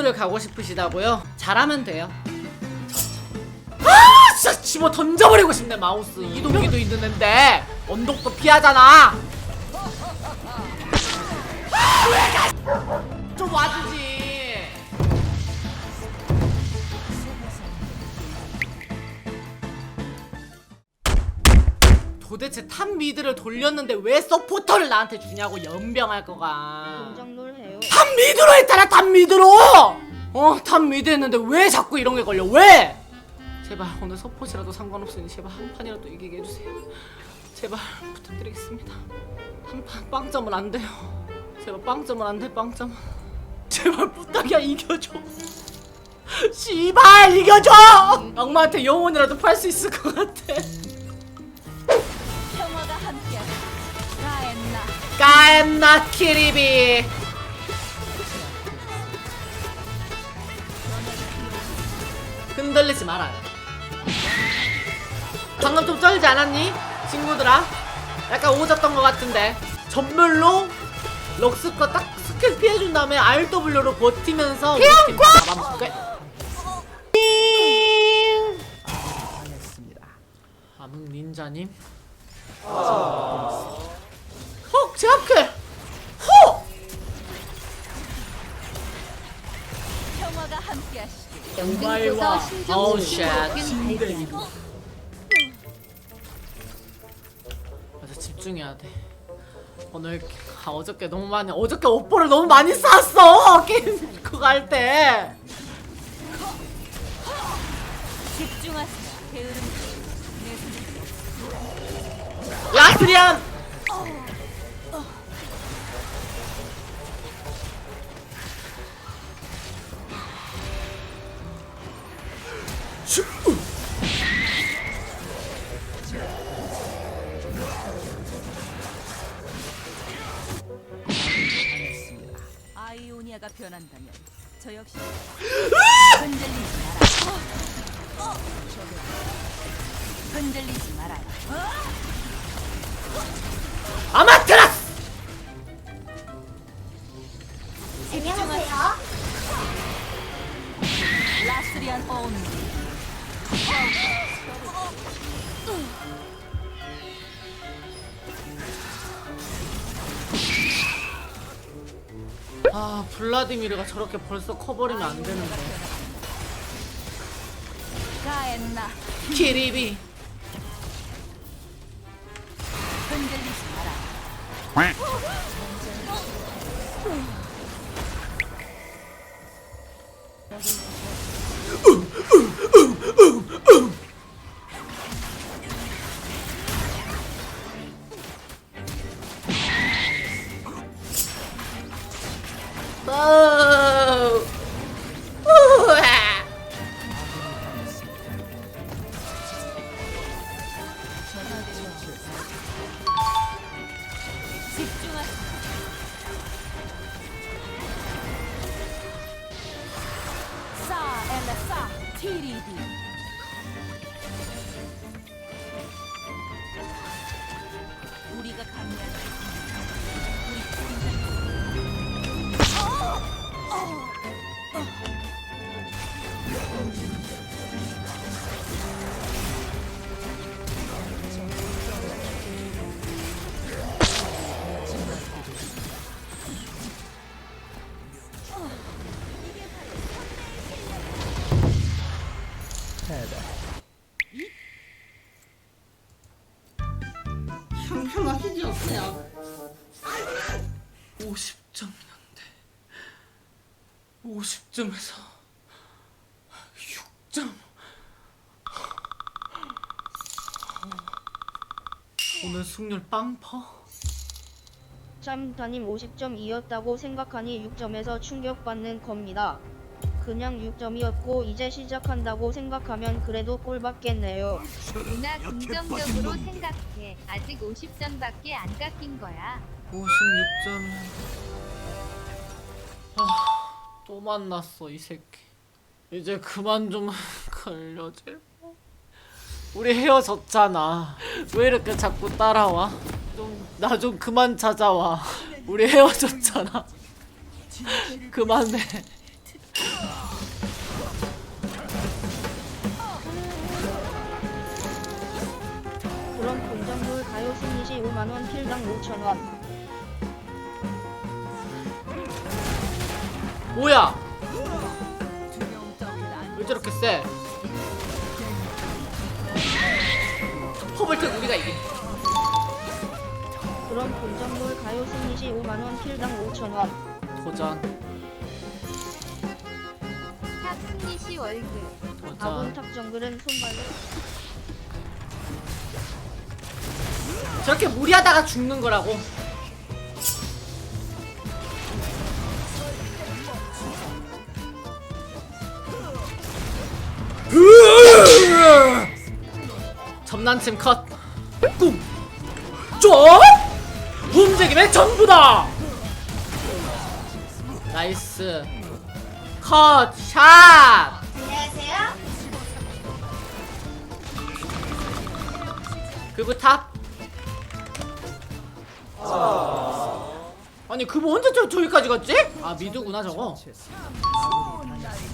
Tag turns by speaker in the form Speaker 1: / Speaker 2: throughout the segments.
Speaker 1: 미드를 가고 싶으시다고요? 잘하면 돼요. 아, 진짜 집어 던져버리고 싶네 마우스. 이동기도 있는 앤데 언덕도 피하잖아. 아, 왜 가? 좀 와주지. 도대체 탑 미드를 돌렸는데 왜 서포터를 나한테 주냐고 연병할 거가. 탑 미드로 했잖아 탑 미드로 어탑 미드 했는데 왜 자꾸 이런 게 걸려? 왜? 제발 오늘 서폿이라도 상관없으니 제발 한 판이라도 이기게 해주세요. 제발 부탁드리겠습니다. 한 판 빵점은 안 돼요. 제발 빵점은 안돼 빵점은. 제발 부탁이야 이겨줘. 씨발 이겨줘! 악마한테 영혼이라도 팔 수 있을 것 같아.
Speaker 2: 평화가 함께하자. 라엔나.
Speaker 1: 까엠나 키리비 흔들리지 말아요. 방금 좀 쩔지 않았니? 친구들아? 약간 오졌던 것 같은데. 전멸로 럭스 거딱 스킬 피해준 다음에 RW로 버티면서 우리 팀 잡아먹게. 암흑 닌자님. 헉 제압해! 헉!
Speaker 2: 평화가 함께하시
Speaker 1: 어우 쉣 맞아 집중해야 돼. 오늘 아, 어저께 너무 많이 어저께 업보를 너무 많이 쌌어 게임 그거 할때.
Speaker 2: 집중하세요. 게으름. 내 손에
Speaker 1: 라스리안
Speaker 2: 아이오니아가 변한다면 저 역시 흔들리지 마라. 흔들리지 말아요.
Speaker 1: 아마테라스
Speaker 3: 안녕하세요.
Speaker 2: 라스리안 온.
Speaker 1: 아 블라디미르가 저렇게 벌써 커버리면 안 되는데
Speaker 2: 가엔나.
Speaker 1: 키리비
Speaker 2: 흔들리지 마라. 싸
Speaker 3: 평평하시지 않으세요?
Speaker 1: 50점이는데 50점에서 6점 오늘 승률 빵퍼?
Speaker 3: 짬타님 50점이었다고 생각하니 6점에서 충격받는 겁니다. 그냥 6점이었고 이제 시작한다고 생각하면 그래도 꼴 받겠네요.
Speaker 4: 누나 긍정적으로 생각해. 아직 50점밖에 안 깎인 거야.
Speaker 1: 56점. 아, 또 만났어 이 새끼. 이제 그만 좀 걸려줄 우리 헤어졌잖아. 왜 이렇게 자꾸 따라와? 좀 나 좀 그만 찾아와. 우리 헤어졌잖아. 그만해
Speaker 3: 이미지 5만원 킬당 5천원
Speaker 1: 뭐야? 왜 저렇게 세? 허벌텍 우리가 이기.
Speaker 3: 그럼 본전물 가요 이미지 5만원 킬당 5천원
Speaker 1: 도전.
Speaker 4: 탑 승리시 월드.
Speaker 1: 도전.
Speaker 3: 아군탑 정글은 손발로
Speaker 1: 저렇게 무리하다가 죽는 거라고. 점난침 컷. 꿈. 좀. 움직임의 전부다. 나이스. 컷. 샷. 그부 탑. 아니 그거 언제 저, 저기까지 갔지? 아 미드구나 저거.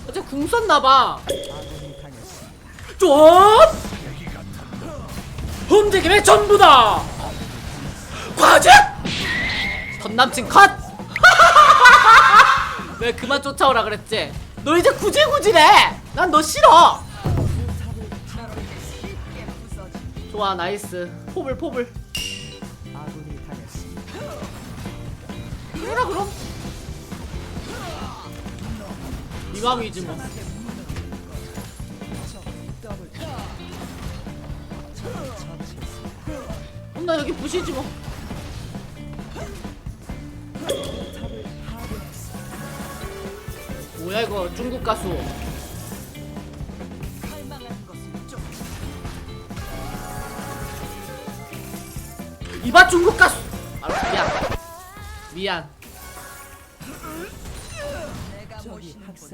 Speaker 1: 어제 궁 썼나봐. 좀! 움직임의 전부다! 과제! 전남친 컷! 왜 그만 쫓아오라 그랬지? 너 이제 구질구질해! 난 너 싫어! 좋아 나이스. 포블 포블 그래라 그럼. 이 맘이지 뭐. 그럼 나 여기 부시지 뭐. 뭐야 이거 중국 가수. 이봐 중국 가수. 알았어 미안. 미안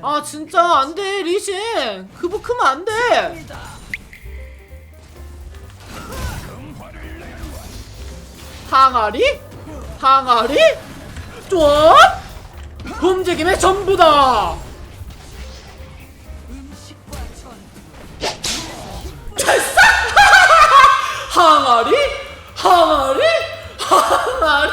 Speaker 1: 아 진짜 안돼 리신 그거 크면 안돼 항아리? 항아리? 좀? 움직임의 전부다! 항아리? 항아리? 항아리?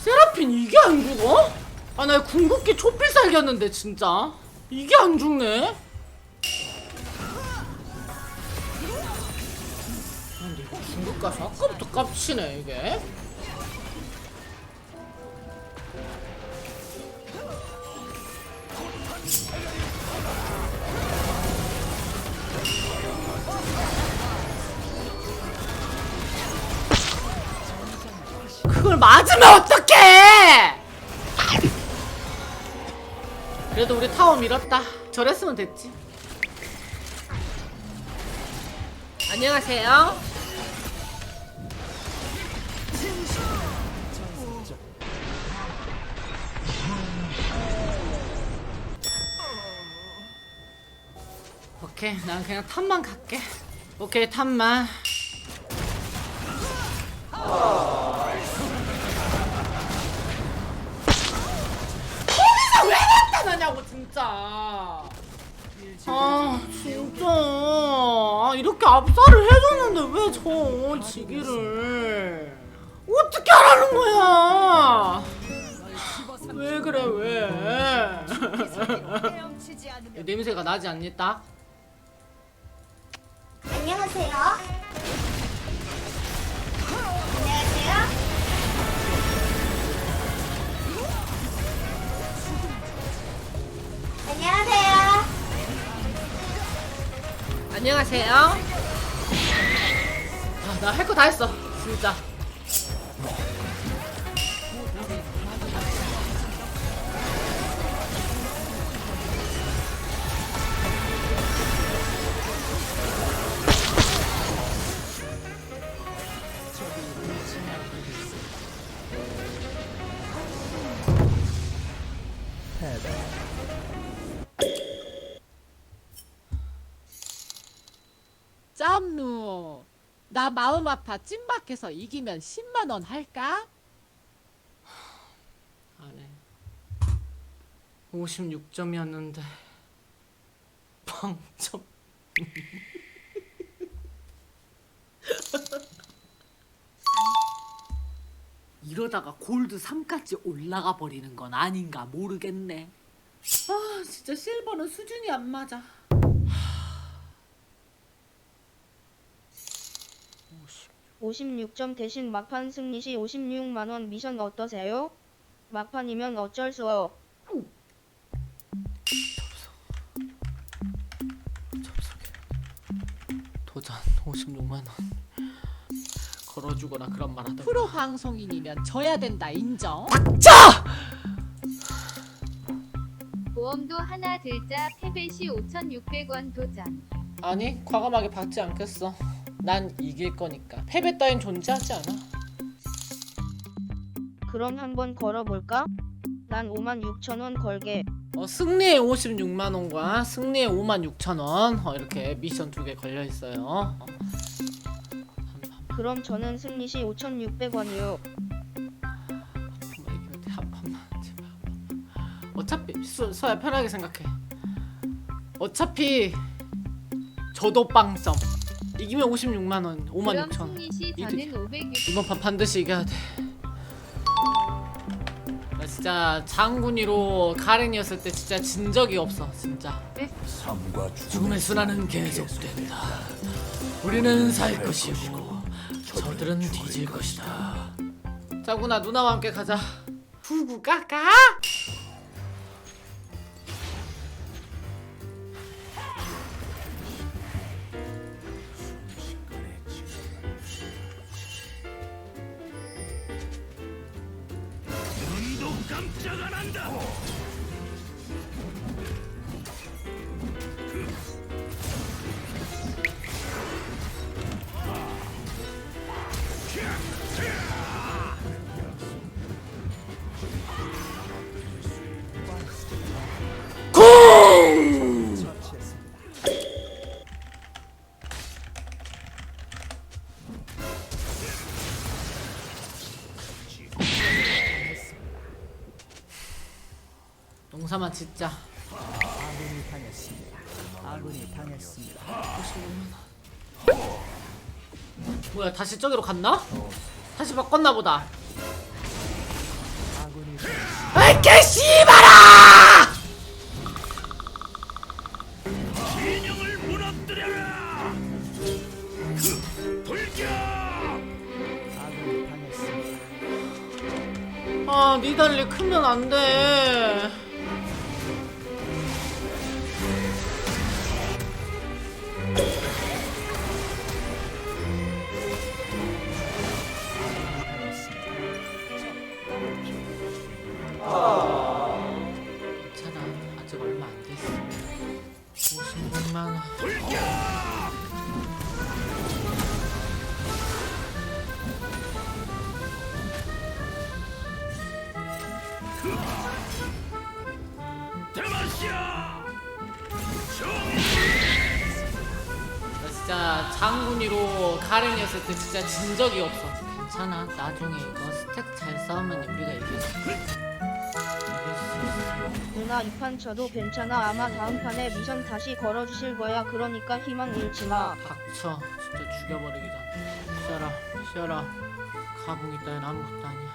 Speaker 1: 세라핀 이게 안 죽어? 아나 궁극기 초필살겼는데 진짜 이게 안 죽네? 아, 근데 이거 중국 가서 아까부터 깝치네 이게 그걸 맞으면 어떡해! 그래도 우리 타워 밀었다. 저랬으면 됐지. 안녕하세요. 오케이, 난 그냥 탑만 갈게. 오케이, 탑만. 진짜 아 진짜 아, 이렇게 압살을 해줬는데 왜 저 지기를 어떻게 하라는 거야 왜 그래 왜 냄새가 나지 않니 딱?
Speaker 5: 안녕하세요. 안녕하세요. 안녕하세요.
Speaker 1: 아, 나할 거 다 했어 진짜
Speaker 6: 나 마음 아파 찐박해서 이기면 10만 원 할까?
Speaker 1: 안 해. 56점이었는데 빵점. 이러다가 골드 3까지 올라가 버리는 건 아닌가 모르겠네. 아 진짜 실버는 수준이 안 맞아
Speaker 3: 56점 대신 막판 승리 시 56만원 미션 어떠세요? 막판이면 어쩔 수 없.
Speaker 1: 도전 56만원 걸어주거나 그런 말 하던가
Speaker 6: 프로 방송인이면 져야 된다 인정.
Speaker 1: 자!
Speaker 4: 보험도 하나 들자 패배 시 5,600원 도전.
Speaker 1: 아니 과감하게 받지 않겠어 난 이길 거니까 패배 따윈 존재하지 않아
Speaker 3: 그럼 한번 걸어볼까? 난 5만 6천 원 걸게.
Speaker 1: 어, 승리에 56만 원과 승리에 5만 6천 원 어, 이렇게 미션 두 개 걸려 있어요. 어.
Speaker 3: 그럼 저는 승리 시 5,600원이요.
Speaker 1: 한 번만 이기면 돼. 한 번만 제발. 한 번만. 어차피 수, 수야 편하게 생각해. 어차피 저도 빵점. 이기면 56만 원, 5만
Speaker 4: 그럼
Speaker 1: 6천 원.
Speaker 4: 승리 시
Speaker 1: 이득이야.
Speaker 4: 저는 560.
Speaker 1: 이번 판 반드시 이겨야 돼. 나 진짜 장군이로 가렌이었을 때 진짜 진 적이 없어 진짜. 죽음의 순환은 계속된다. 우리는 살 것이고 저들은 뒤질 것이다. 자구나 누나와 함께 가자. 후구 んちゃがなんだ。 농사만 짓자. 뭐야 다시 저기로 갔나? 다시 바꿨나 보다. 아이 개씨발아! 아, 니달리 크면 안 돼. 가렌이었을 때 진짜 진 적이 없어. 괜찮아. 나중에 이거 스택 잘 싸우면 우리가 이길 수 있어.
Speaker 3: 누나 이 판 쳐도 괜찮아. 아마 다음 판에 미션 다시 걸어주실 거야. 그러니까 희망 잃지 마.
Speaker 1: 닥쳐. 진짜 죽여버리기 전에. 쉬어라. 쉬어라. 가붕이 따윈 아무것도 아니야.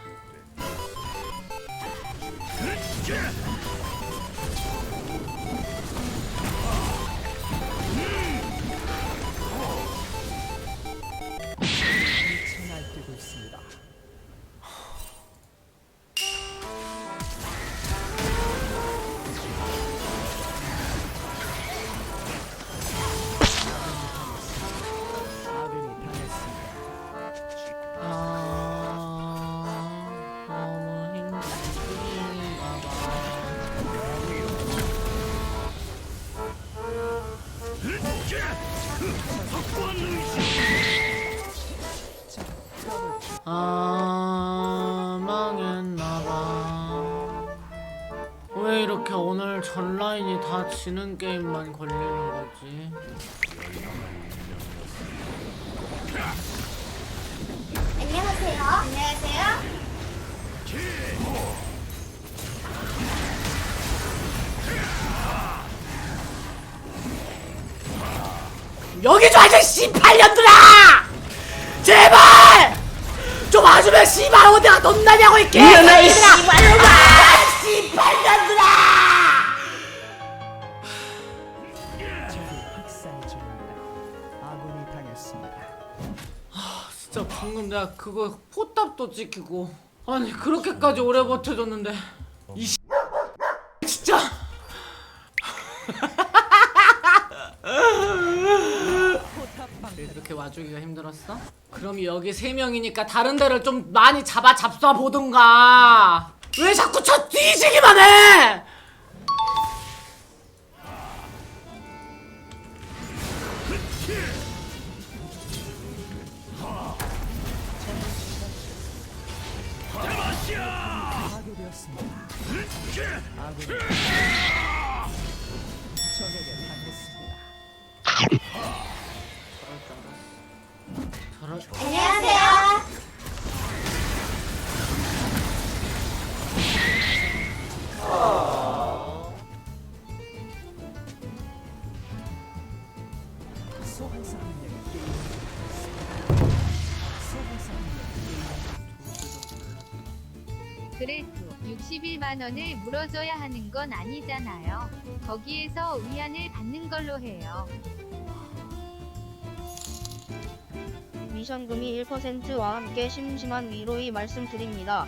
Speaker 1: 지는 게임만 걸리는 거지?
Speaker 5: 안녕하세요. 안녕하세요.
Speaker 1: 여기 좀 앉아 씨발년들아 제발 좀 와주면 씨발 어디가 넌나냐고 이 개새끼들아 씨발놈아 씨발년들 내가 그거 포탑도 찍히고. 아니 그렇게까지 오래 버텨줬는데. 이 씨- 진짜. 이렇게 와주기가 힘들었어? 그럼 여기 세 명이니까 다른 데를 좀 많이 잡아 잡숴 보든가. 왜 자꾸 저 뒤지기만 해?
Speaker 5: 안녕하세요.
Speaker 4: 그래도 61만 원을 물어줘야 하는 건 아니잖아요. 거기에서 위안을 받는 걸로 해요.
Speaker 3: 미션금이 1%와 함께 심심한 위로의 말씀드립니다.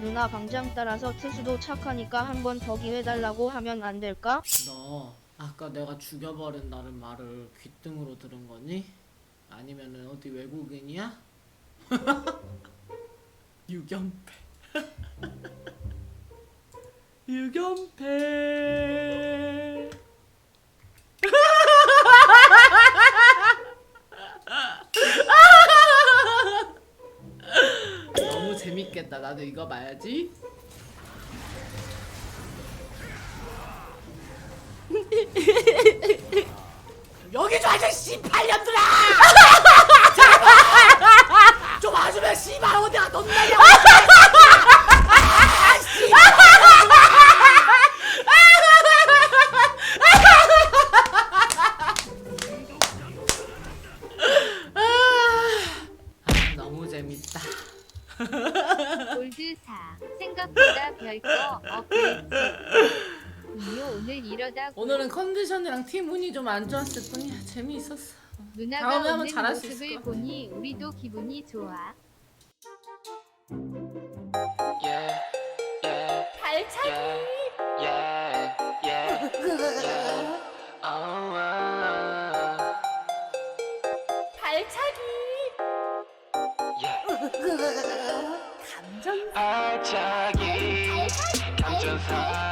Speaker 3: 누나 방장 따라서 트수도 착하니까 한 번 더 기회 달라고 하면 안 될까?
Speaker 1: 너 아까 내가 죽여버린다는 말을 귓등으로 들은 거니? 아니면은 어디 외국인이야? 유견패 유견패 너무 재밌겠다. 나도 이거 봐야지. 여기 좀 앉아 씨발년들아! 좀 와주면 씨발 어디가 넌나냐
Speaker 4: 없겠지. 음료 오늘 이러다
Speaker 1: 오늘은 컨디션이랑 팀 운이 좀 안 좋았을 뿐이야 재미있었어
Speaker 4: 누나가
Speaker 1: 다음에
Speaker 4: 오는
Speaker 1: 잘할 수 있을
Speaker 4: 모습을
Speaker 1: 것 같아.
Speaker 4: 보니 우리도 기분이 좋아.
Speaker 7: yeah, yeah, 발차기. Yeah, yeah, yeah, yeah. Oh, uh,
Speaker 2: 발차기.
Speaker 7: yeah. 발차기. 감전사.